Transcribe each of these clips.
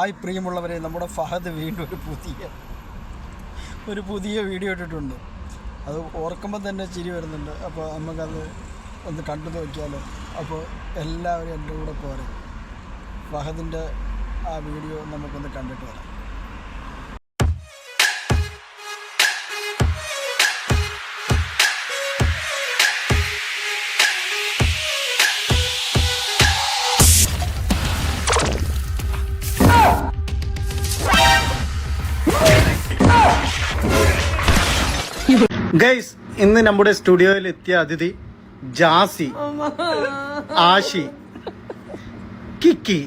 Hi പ്രിയമുള്ളവരെ നമ്മുടെ ഫഹദ് വീണ്ടും ഒരു പുതിയ ഒരു പുതിയ വീഡിയോ ഇട്ടിട്ടുണ്ട്. അത് ഓർക്കുമ്പോൾ തന്നെ ചിരി വരുന്നുണ്ട്. അപ്പോൾ നമുക്കത് ഒന്ന് കണ്ടു നോക്കിയാലോ? അപ്പോൾ എല്ലാവരും എന്റെ കൂടെ പോരെ. ഫഹദിന്റെ ആ വീഡിയോ നമുക്കൊന്ന് കണ്ടിട്ട് വരാം. ഗൈസ് ഇന്ന് നമ്മുടെ സ്റ്റുഡിയോയിൽ എത്തിയ അതിഥി ജാസി ആഷി കിക്കി.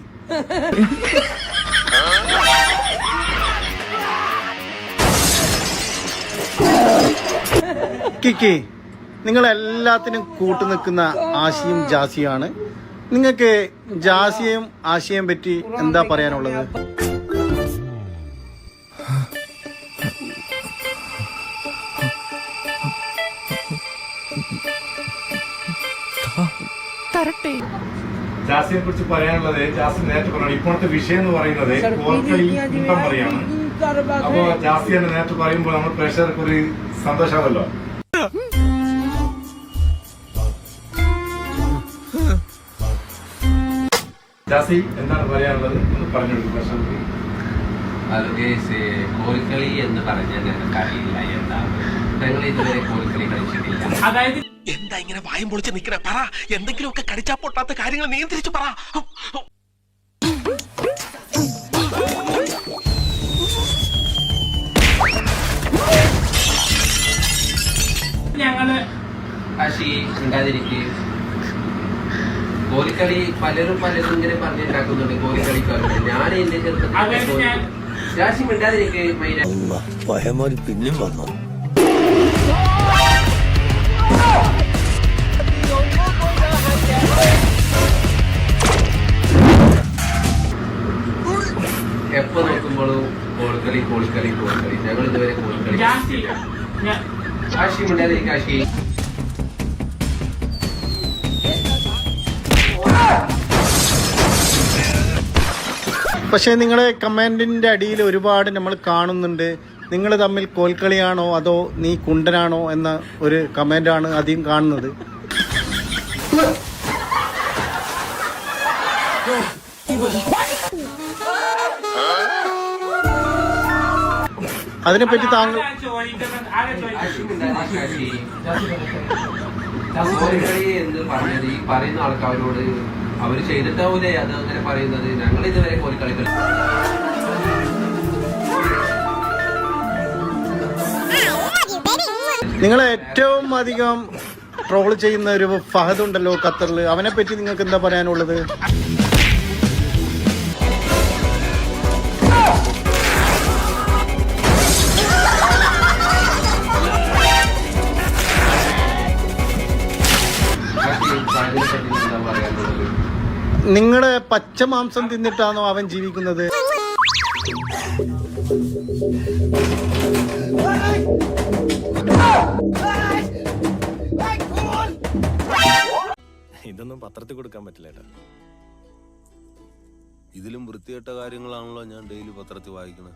കിക്കി നിങ്ങൾ എല്ലാത്തിനും കൂട്ടു നിൽക്കുന്ന ആശിയും ജാസിയാണ് നിങ്ങൾക്ക് ജാസിയെയും ആശിയെയും പറ്റി എന്താ പറയാനുള്ളത്? തരട്ടെ. ജാസിനെ കുറിച്ച് പറയാനുള്ളത് ജാസി നേരത്തെ പറഞ്ഞു ഇപ്പോഴത്തെ വിഷയം എന്ന് പറയുന്നത് പറയാണ് അപ്പോ ജാസി തന്നെ നേരത്തെ പറയുമ്പോൾ നമ്മൾ പ്രേക്ഷകർക്ക് ഒരു സന്തോഷമാണല്ലോ. ജാസി എന്താണ് പറയാനുള്ളത് ഒന്ന് പറഞ്ഞു കൊടുക്കും പ്രേക്ഷകർക്ക് കോൽക്കളി എന്ന് പറഞ്ഞാൽ ഞങ്ങൾക്ക് എന്താ? എന്താണ് ഞങ്ങൾ ഇതുവരെ കോൽക്കളി കളിച്ചിട്ടില്ല. എന്താ ഇങ്ങനെ വായും പൊളിച്ച് നിക്കണ പറ. എന്തെങ്കിലുമൊക്കെ കടിച്ചാ പൊട്ടാത്ത കാര്യങ്ങൾ നിയന്ത്രിച്ചു പറ. ഉണ്ടാതിരിക്ക് കോലിക്കളി പലരും പലരും ഇങ്ങനെ പറഞ്ഞിട്ടാക്കുന്നുണ്ട് കോലിക്കളിക്കാരുണ്ട് ഞാൻ എന്റെ ചെറുപ്പത്തിൽ രാശി മിണ്ടാതിരിക്കേ മൈന പഴമൊരു പിന്നും വന്നു. കോൽക്കളി കോൽക്കളി ഞങ്ങൾ ഇതുവരെ കോൽക്കളി കാശി മിണ്ടാതിരിക്ക് കാശി? പക്ഷേ നിങ്ങളെ കമന്റിന്റെ അടിയിൽ ഒരുപാട് നമ്മൾ കാണുന്നുണ്ട്. നിങ്ങൾ തമ്മിൽ കോൽക്കളിയാണോ അതോ നീ കുണ്ടനാണോ എന്ന ഒരു കമന്റാണ് ആദ്യം കാണുന്നത്. അതിനെപ്പറ്റി താങ്കൾ എന്ന് പറഞ്ഞത് ഈ പറയുന്ന ആൾക്കാരോട് അവർ ചെയ്തിട്ടാവൂലേ അത് അങ്ങനെ പറയുന്നത് ഞങ്ങൾ ഇതുവരെ കോൽക്കളി കളി നിങ്ങൾ ഏറ്റവും അധികം ട്രോൾ ചെയ്യുന്ന ഒരു ഫഹദ് ഉണ്ടല്ലോ ഖത്തറിൽ അവനെ പറ്റി നിങ്ങൾക്ക് എന്താ പറയാനുള്ളത്? നിങ്ങളുടെ പച്ച മാംസം തിന്നിട്ടാണോ അവൻ ജീവിക്കുന്നത്? ഇതൊന്നും പത്രത്തിൽ കൊടുക്കാൻ പറ്റില്ല ഏട്ടാ. ഇതിലും വൃത്തികെട്ട കാര്യങ്ങളാണല്ലോ ഞാൻ ഡെയിലി പത്രത്തിൽ വായിക്കുന്നത്.